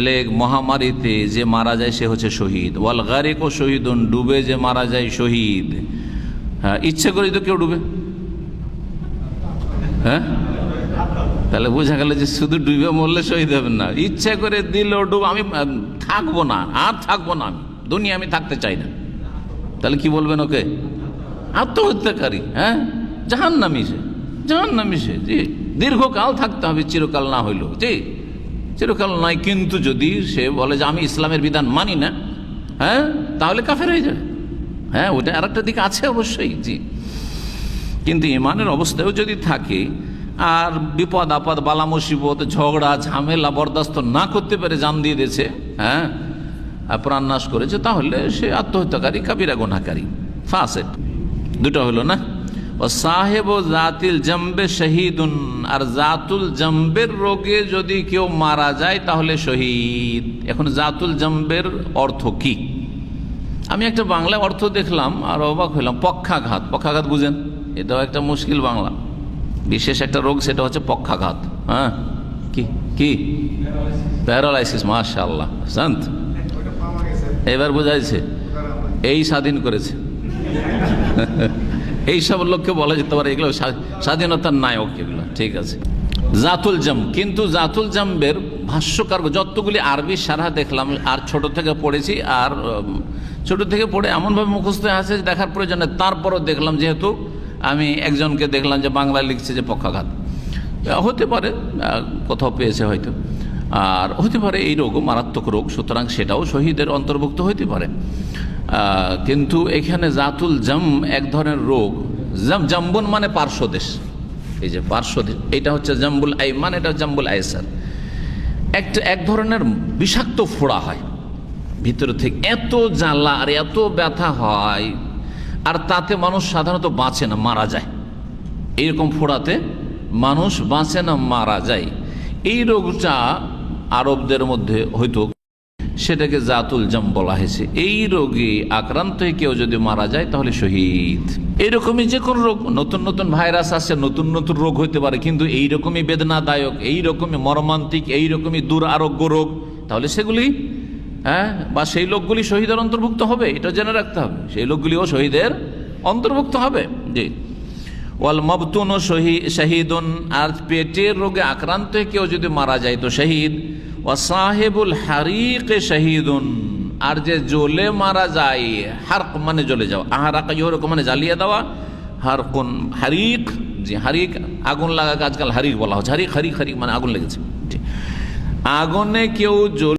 Plague মহামারীতে যে মারা যায় সে হচ্ছে শহীদ। ওয়াল গারেক ও শহীদুন, ডুবে যে মারা যায় শহীদ। হ্যাঁ ইচ্ছে করে তো কেউ ডুবে। হ্যাঁ? তাহলে বোঝা গেল যে শুধু ডুবে মরলে শহীদ হবেন না। ইচ্ছে করে দিল ডুব, আমি থাকব না, আর থাকব না আমি। দুনিয়া আমি থাকতে চাই না। তাহলে কি বলবেন ওকে? আত্মহত্যাকারী হ্যাঁ? জাহান নামি সে জাহান সে। জি, দীর্ঘকাল থাকতে হবে, চিরকাল না হইল জি। চিরকাল নয় কিন্তু যদি সে বলে যে আমি ইসলামের বিধান মানি না হ্যাঁ তাহলে কাফের হয়ে যাবে। হ্যাঁ ওটা আর একটা দিক আছে অবশ্যই, জি। কিন্তু ইমানের অবস্থায়ও যদি থাকে, আর বিপদ আপদ, বালা মুসিবত, ঝগড়া, ঝামেলা বরদাস্ত না করতে পেরে জান দিয়ে দিয়েছে হ্যাঁ আর প্রাণনাশ করেছে, তাহলে সে আত্মহত্যাকারী কাবিরা গুনাকারী ফাসেট দুটো হলো না? ও সাহেব ও জাতিল জম্বে শহীদুন, আর জাতুল জম্বের রোগে যদি কেউ মারা যায় তাহলে শহীদ। এখন জাতুল জম্বের অর্থ কি? আমি একটা বাংলা অর্থ দেখলাম আর অবাক হইলাম। পক্ষাঘাত। পক্ষাঘাত বুঝেন? এটাও একটা মুশকিল বাংলা। বিশেষ একটা রোগ সেটা হচ্ছে পক্ষাঘাত। হ্যাঁ? কি? কি? প্যারালাইসিস মাশাল্লাহ শান্ত এবার বোঝাইছে এই স্বাধীন করেছে। এই সব লোককে বলা যেতে পারে, এগুলো স্বা- স্বাধীনতার নায়ক এগুলো, ঠিক আছে। জাতুল জাম, কিন্তু জাতুল জাম্বের ভাষ্যকার যতগুলি আরবি সারা দেখলাম, আর ছোট থেকে পড়েছি, আর ছোট থেকে পড়ে এমনভাবে মুখস্থ আছে, দেখার প্রয়োজন তারপরও দেখলাম যেহেতু আমি একজনকে দেখলাম যে বাংলা লিখছে যে পক্ষাঘাত। হতে পারে কোথাও পেয়েছে হয়তো। আর হতে পারে এই রোগও, মারাত্মক রোগ, সুতরাং সেটাও শহীদের অন্তর্ভুক্ত হতে পারে। কিন্তু এখানে জাতুল জাম এক ধরনের রোগ। জাম, জাম্বুন মানে পার্শ্বদেশ এই যে পার্শ্বদেশ এটা হচ্ছে জাম্বুল আইমান, এটা জাম্বুল আইসার। একটা, এক ধরনের বিষাক্ত ফোড়া হয় ভিতরে থেকে। এত জ্বালা আর এত ব্যথা হয়, আর তাতে মানুষ সাধারণত বাঁচে না, মারা যায়। এইরকম ফোড়াতে মানুষ বাঁচে না, মারা যায়। এই রোগটা আরবদের মধ্যে হয়তো সেটাকে জাতুল জাম বলা হয়েছে। এই রোগে আক্রান্ত হয়ে কেউ যদি মারা যায়, তাহলে শহীদ। এইরকমই যে কোনো রোগ, নতুন নতুন ভাইরাস আসছে, নতুন নতুন রোগ হইতে পারে, কিন্তু এইরকমই বেদনাদায়ক, এইরকমই মর্মান্তিক, এইরকমই দূর আরোগ্য রোগ, তাহলে সেগুলি হ্যাঁ বা সেই লোকগুলি শহীদের অন্তর্ভুক্ত হবে, এটা জেনে রাখতে হবে। সেই লোকগুলিও শহীদের অন্তর্ভুক্ত হবে। জি। ওয়াল মবতুন ও শহীদুন, আর পেটের রোগে আক্রান্ত হয়ে কেউ যদি মারা যায়, তো শহীদ। ও সাহেবুল হারিকে শহীদুন। আর যে জ্বলে মারা যায়, হারক মানে জ্বলে যাওয়া। আহারাকা ইহরক মানে জ্বালিয়ে দেওয়া। হারকুন হারিক, জি হারিক, আগুন লাগাকে আজকাল হারিক বলা হচ্ছে। হারিক হারিক হারিক মানে আগুন লেগেছে। আগুনে কেউ জ্বলে